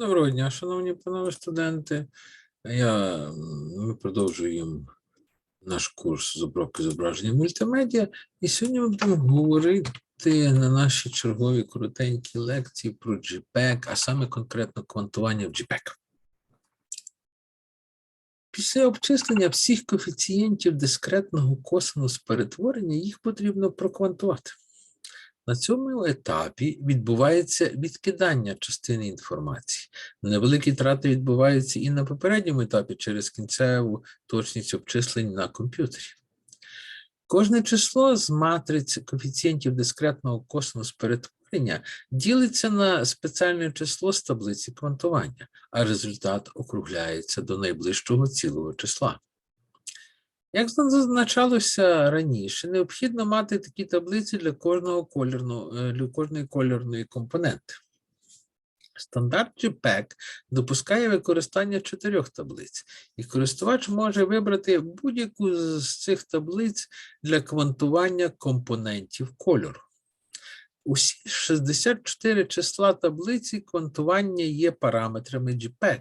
Доброго дня, шановні панове студенти. Я, ми продовжуємо наш курс з обробки зображення мультимедіа, і сьогодні ми будемо говорити на нашій черговій коротенькій лекції про JPEG, а саме конкретно квантування в JPEG. Після обчислення всіх коефіцієнтів дискретного косинус перетворення їх потрібно проквантувати. На цьому етапі відбувається відкидання частини інформації. Невеликі трати відбуваються і на попередньому етапі через кінцеву точність обчислень на комп'ютері. Кожне число з матриць коефіцієнтів дискретного косинус перетворення ділиться на спеціальне число з таблиці квантування, а результат округляється до найближчого цілого числа. Як зазначалося раніше, необхідно мати такі таблиці для кожного кольорного, е, для кожної кольорної компоненти. Стандарт JPEG допускає використання чотирьох таблиць, і користувач може вибрати будь-яку з цих таблиць для квантування компонентів кольору. Усі 64 числа таблиці квантування є параметрами JPEG.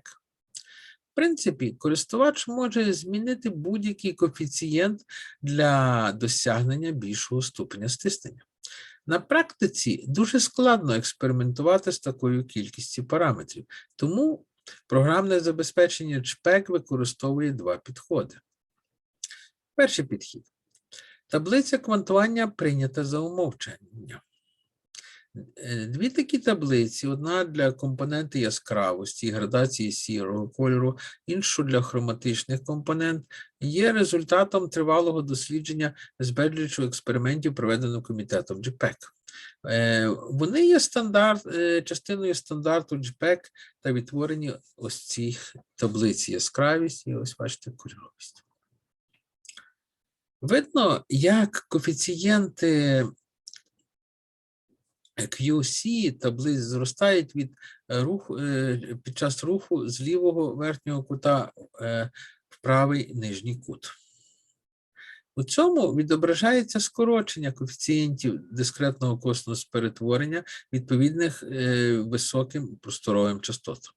Принципі, користувач може змінити будь-який коефіцієнт для досягнення більшого ступеня стиснення. На практиці дуже складно експериментувати з такою кількістю параметрів, тому програмне забезпечення JPEG використовує два підходи. Перший підхід. Таблиця квантування прийнята за умовчення. Е, Дві такі таблиці: одна для компоненти яскравості градації сірого кольору, іншу для хроматичних компонент, є результатом тривалого дослідження з експериментів, проведеного комітетом JPEG. Е, Вони є стандарт, е, частиною стандарту JPEG та відтворені ось цих таблиць яскравість і ось бачите кольоровість. Видно, як коефіцієнти QC таблиць зростають від е, руху е, під час руху з лівого верхнього кута е, в правий нижній кут. У цьому відображається скорочення коефіцієнтів дискретного косинусу перетворення відповідних високим просторовим частотам.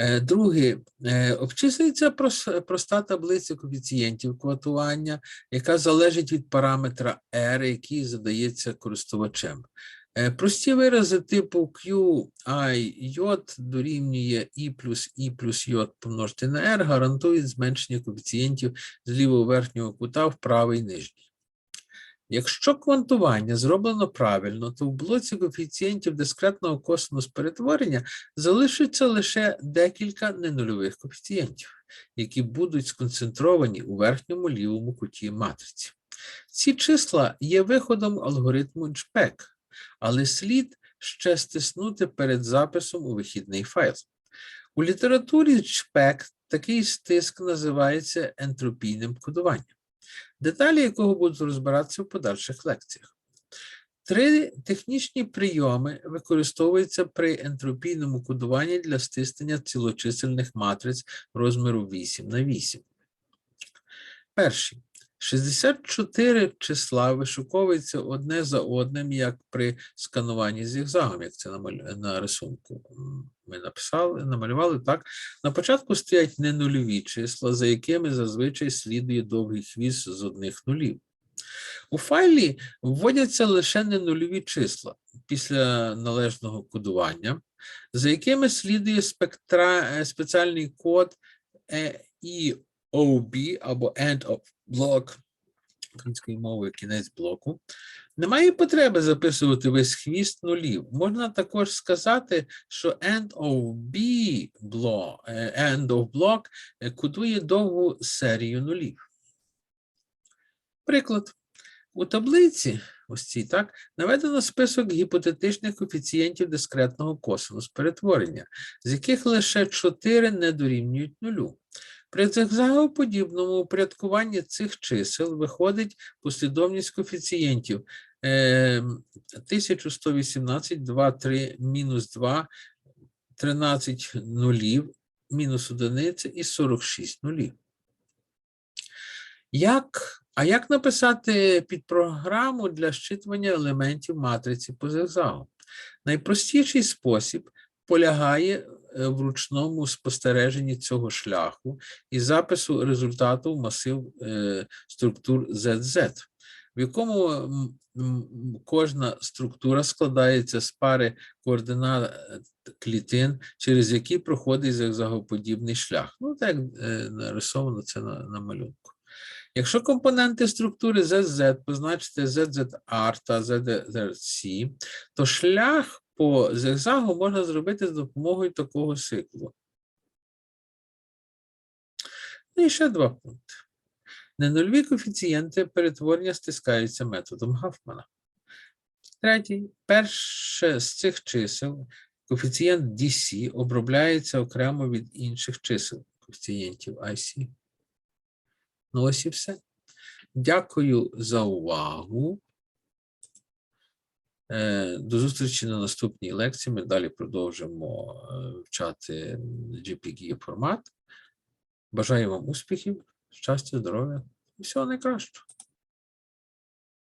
Е, Друге, е, обчислюється проста таблиця коефіцієнтів квотування, яка залежить від параметра R, який задається користувачем. Е, Прості вирази типу Q, I, J дорівнює I плюс I плюс J помножити на R гарантують зменшення коефіцієнтів з лівого верхнього кута в правий нижній. Якщо квантування зроблено правильно, то в блоці коефіцієнтів дискретного косинус перетворення залишиться лише декілька ненульових коефіцієнтів, які будуть сконцентровані у верхньому лівому куті матриці. Ці числа є виходом алгоритму JPEG, але слід ще стиснути перед записом у вихідний файл. У літературі JPEG такий стиск називається ентропійним кодуванням деталі якого будуть розбиратися в подальших лекціях. Три технічні прийоми використовуються при ентропійному кодуванні для стиснення цілочисельних матриць розміру 8 на 8. Перший. 64 числа вишуковуються одне за одним, як при скануванні зігзагом, як це на, рисунку ми написали, намалювали так. На початку стоять ненульові числа, за якими зазвичай слідує довгий хвіст з одних нулів. У файлі вводяться лише ненульові числа після належного кодування, за якими слідує спектра, е, спеціальний код е, EOB або End of Block українською мовою кінець блоку. Немає потреби записувати весь хвіст нулів. Можна також сказати, що end of B block, е, end of block е, кодує довгу серію нулів. Приклад. У таблиці, ось цій, так, наведено список гіпотетичних коефіцієнтів дискретного косинус перетворення, з яких лише 4 не дорівнюють нулю. При зигзагоподібному упорядкуванні цих чисел виходить послідовність коефіцієнтів е, 1118, 2, 3, мінус 2, 13 нулів, мінус одиниця і 46 нулів. Як, а як написати підпрограму для щитування елементів матриці по зигзагу? Найпростіший спосіб полягає в ручному спостереженні цього шляху і запису результату масив е, структур ZZ, в якому кожна структура складається з пари координат е, клітин, через які проходить зигзагоподібний шлях. Ну, так е, нарисовано це на, на малюнку. Якщо компоненти структури ZZ позначити ZZR та ZZC, то шлях по зигзагу можна зробити з допомогою такого циклу. Ну і ще два пункти. Ненульові коефіцієнти перетворення стискаються методом Гафмана. Третій. Перше з цих чисел, коефіцієнт DC, обробляється окремо від інших чисел коефіцієнтів IC. Ну, ось і все. Дякую за увагу. Е, До зустрічі на наступній лекції. Ми далі продовжимо е, вчати GPG формат. Бажаю вам успіхів, щастя, здоров'я і всього найкращого.